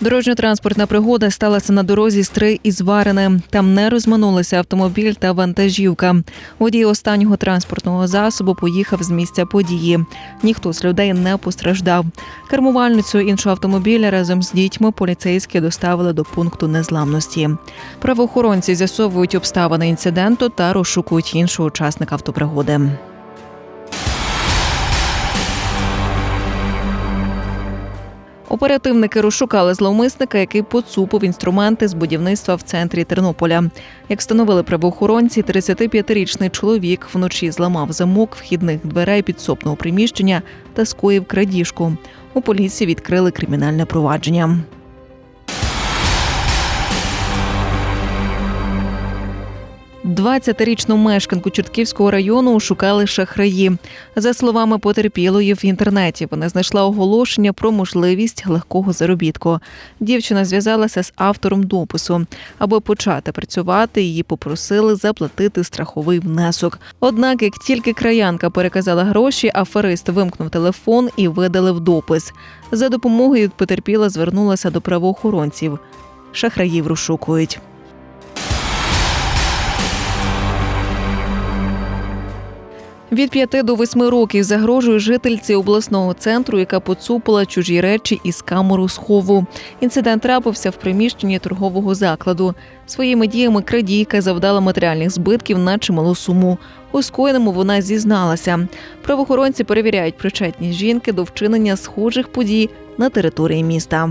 Дорожньо-транспортна пригода сталася на дорозі Стрий із Варени. Там не розминулися автомобіль та вантажівка. Водій останнього транспортного засобу поїхав з місця події. Ніхто з людей не постраждав. Кермувальницю іншого автомобіля разом з дітьми поліцейські доставили до пункту незламності. Правоохоронці з'ясовують обставини інциденту та розшукують іншого учасника автопригоди. Оперативники розшукали зловмисника, який поцупив інструменти з будівництва в центрі Тернополя. Як встановили правоохоронці, 35-річний чоловік вночі зламав замок вхідних дверей підсобного приміщення та скоїв крадіжку. У поліції відкрили кримінальне провадження. Двадцятирічну мешканку Чортківського району шукали шахраї. За словами потерпілої в інтернеті, вона знайшла оголошення про можливість легкого заробітку. Дівчина зв'язалася з автором допису. Аби почати працювати, її попросили заплатити страховий внесок. Однак, як тільки краянка переказала гроші, аферист вимкнув телефон і видалив допис. За допомогою потерпіла звернулася до правоохоронців. Шахраїв розшукують. Від 5 до 8 років загрожує жительці обласного центру, яка поцупила чужі речі із камеру схову. Інцидент трапився в приміщенні торгового закладу. Своїми діями крадійка завдала матеріальних збитків на чималу суму. У скоєному вона зізналася. Правоохоронці перевіряють причетність жінки до вчинення схожих подій на території міста.